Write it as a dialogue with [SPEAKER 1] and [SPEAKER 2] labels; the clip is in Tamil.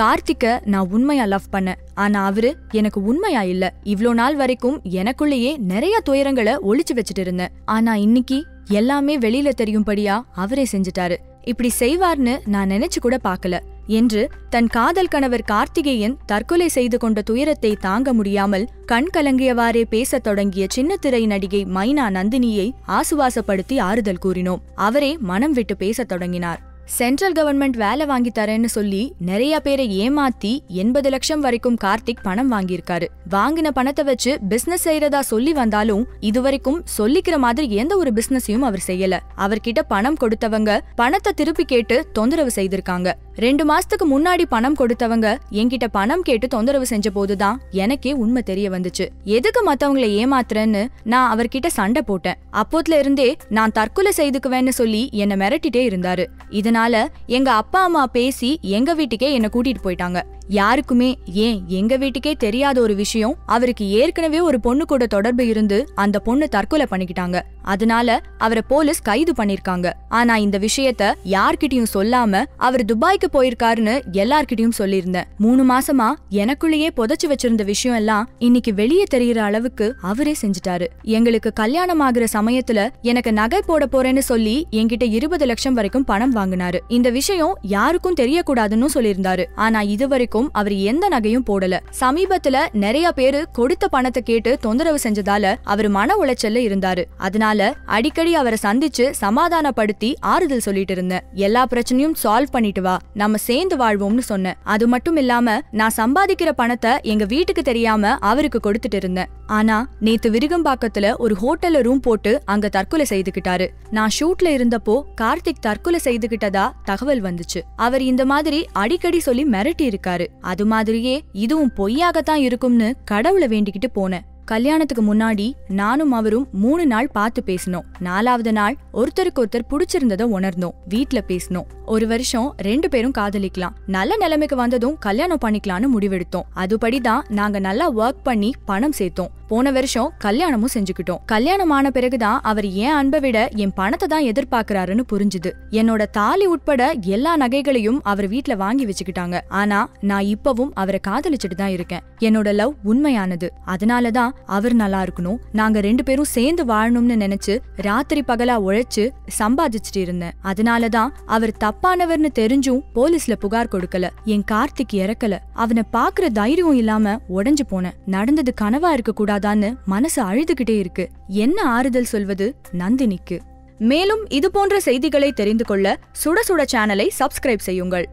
[SPEAKER 1] கார்த்திக்க நான் உண்மையா லவ் பண்ணேன் ஆனா அவரு எனக்கு உண்மையா இல்ல. இவ்ளோ நாள் வரைக்கும் எனக்குள்ளேயே நிறைய துயரங்களை ஒளிச்சு வச்சுட்டு இருந்தேன். ஆனா இன்னைக்கு எல்லாமே வெளியில தெரியும்படியா அவரே செஞ்சுட்டாரு. இப்படி செய்வார்னு நான் நினைச்சு கூட பாக்கல என்று தன் காதல் கணவர் கார்த்திகேயன் தற்கொலை செய்து கொண்ட துயரத்தை தாங்க முடியாமல் கண் கலங்கியவாறே பேசத் தொடங்கிய சின்னத்திரை நடிகை மைனா நந்தினியை ஆசுவாசப்படுத்தி ஆறுதல் கூறினோம். அவரே மனம் விட்டு பேசத் தொடங்கினார். சென்ட்ரல் கவர்மெண்ட் வேலை வாங்கி தரேன்னு சொல்லி நிறைய பேரை ஏமாத்தி எண்பது லட்சம் வரைக்கும் கார்த்திக் பணம் வாங்கியிருக்காரு. வாங்கின பணத்தை வச்சு பிசினஸ் செய்யறதா சொல்லி வந்தாலும் இதுவரைக்கும் சொல்லிக்கிற மாதிரி எந்த ஒரு பிசினஸையும் அவர் செய்யல. அவர்கிட்ட பணம் கொடுத்தவங்க பணத்தை திருப்பி கேட்டு தொந்தரவு செய்திருக்காங்க. ரெண்டு மாசத்துக்கு முன்னாடி பணம் கொடுத்தவங்க என்கிட்ட பணம் கேட்டு தொந்தரவு செஞ்ச போதுதான் எனக்கே உண்மை தெரிய வந்துச்சு. எதுக்கு மத்தவங்களை ஏமாத்துறேன்னு நான் அவர்கிட்ட சண்டை போட்டேன். அப்போத்துல இருந்தே நான் தற்கொலை செய்துக்குவேன்னு சொல்லி என்னை மிரட்டிட்டே இருந்தாரு. இதனால எங்க அப்பா அம்மா பேசி எங்க வீட்டுக்கே என்ன கூட்டிட்டு போயிட்டாங்க. யாருக்குமே ஏன் எங்க வீட்டுக்கே தெரியாத ஒரு விஷயம் அவருக்கு ஏற்கனவே ஒரு பொண்ணு கூட தொடர்பு இருந்து அந்த பொண்ணு தற்கொலை பண்ணிக்கிட்டாங்க. அதனால அவரை போலீஸ் கைது பண்ணிருக்காங்க. ஆனா இந்த விஷயத்த யார்கிட்டயும் சொல்லாம அவர் துபாய்க்கு போயிருக்காருன்னு எல்லார்கிட்டயும் சொல்லியிருந்தேன். மூணு மாசமா எனக்குள்ளேயே புதைச்சு வச்சிருந்த விஷயம் எல்லாம் இன்னைக்கு வெளியே தெரியற அளவுக்கு அவரே செஞ்சுட்டாரு. எங்களுக்கு கல்யாணம் ஆகுற சமயத்துல எனக்கு நகை போட போறேன்னு சொல்லி என்கிட்ட இருபது லட்சம் வரைக்கும் பணம் வாங்கினாரு. இந்த விஷயம் யாருக்கும் தெரியக்கூடாதுன்னு சொல்லியிருந்தாரு. ஆனா வரைக்கும் அவர் எந்த நகையும் போடல. சமீபத்துல நிறைய பேரு கொடுத்த பணத்தை கேட்டு தொந்தரவு செஞ்சதால அவர் மன உளைச்சல்ல இருந்தாரு. அதனால அடிக்கடி அவரை சந்திச்சு சமாதானப்படுத்தி ஆறுதல் சொல்லிட்டு இருந்தேன். எல்லா பிரச்சனையும் சால்வ் பண்ணிட்டு வா நம்ம சேர்ந்து வாழ்வோம்னு சொன்னேன். அது மட்டும் இல்லாம நான் சம்பாதிக்கிற பணத்தை எங்க வீட்டுக்கு தெரியாம அவருக்கு கொடுத்துட்டு இருந்தேன். ஆனா நேத்து விருகம்பாக்கத்துல ஒரு ஹோட்டல்ல ரூம் போட்டு அங்க தற்கொலை செய்துகிட்டாரு. நான் ஷூட்ல இருந்தப்போ கார்த்திக் தற்கொலை செய்துகிட்டதா தகவல் வந்துச்சு. அவர் இந்த மாதிரி அடிக்கடி சொல்லி மிரட்டி இருக்காரு. அது மாதிரியே இதுவும் பொய்யாகத்தான் இருக்கும்னு கடவுளை வேண்டிக்கிட்டு போனேன். கல்யாணத்துக்கு முன்னாடி நானும் அவரும் மூணு நாள் பார்த்து பேசினோம். நாலாவது நாள் ஒருத்தருக்கு ஒருத்தர் பிடிச்சிருந்தத உணர்ந்தோம். வீட்ல பேசினோம். ஒரு வருஷம் ரெண்டு பேரும் காதலிக்கலாம். நல்ல நிலைமைக்கு வந்ததும் கல்யாணம் பண்ணிக்கலாம்னு முடிவெடுத்தோம். அதுபடிதான் நாங்க நல்லா ஒர்க் பண்ணி பணம் சேர்த்தோம். போன வருஷம் கல்யாணமும் செஞ்சுக்கிட்டோம். கல்யாணம் ஆன பிறகுதான் அவர் என் அன்பை விட என் பணத்தை தான் எதிர்பார்க்கறாருன்னு புரிஞ்சுது. என்னோட தாலி உட்பட எல்லா நகைகளையும் அவர் வீட்டுல வாங்கி வச்சுக்கிட்டாங்க. ஆனா நான் இப்பவும் அவரை காதலிச்சுட்டு தான் இருக்கேன். என்னோட லவ் உண்மையானது. அதனாலதான் அவர் நல்லா இருக்கணும். நாங்க ரெண்டு பேரும் சேர்ந்து வாழணும்னு நினைச்சு ராத்திரி பகலா உழைச்சு சம்பாதிச்சுட்டு இருந்தேன். அதனாலதான் அவர் தப்பானவர்னு தெரிஞ்சும் போலீஸ்ல புகார் கொடுக்கல. என் கார்த்திக் இறக்கல. அவனை பாக்குற தைரியம் இல்லாம உடஞ்சு போனேன். நடந்தது கனவா இருக்க கூடாதான்னு மனசு அழுதுகிட்டே இருக்கு. என்ன ஆறுதல் சொல்வது? நந்தினிக்கு. மேலும் இது போன்ற செய்திகளை தெரிந்து கொள்ள சுட சுட சேனலை சப்ஸ்கிரைப் செய்யுங்கள்.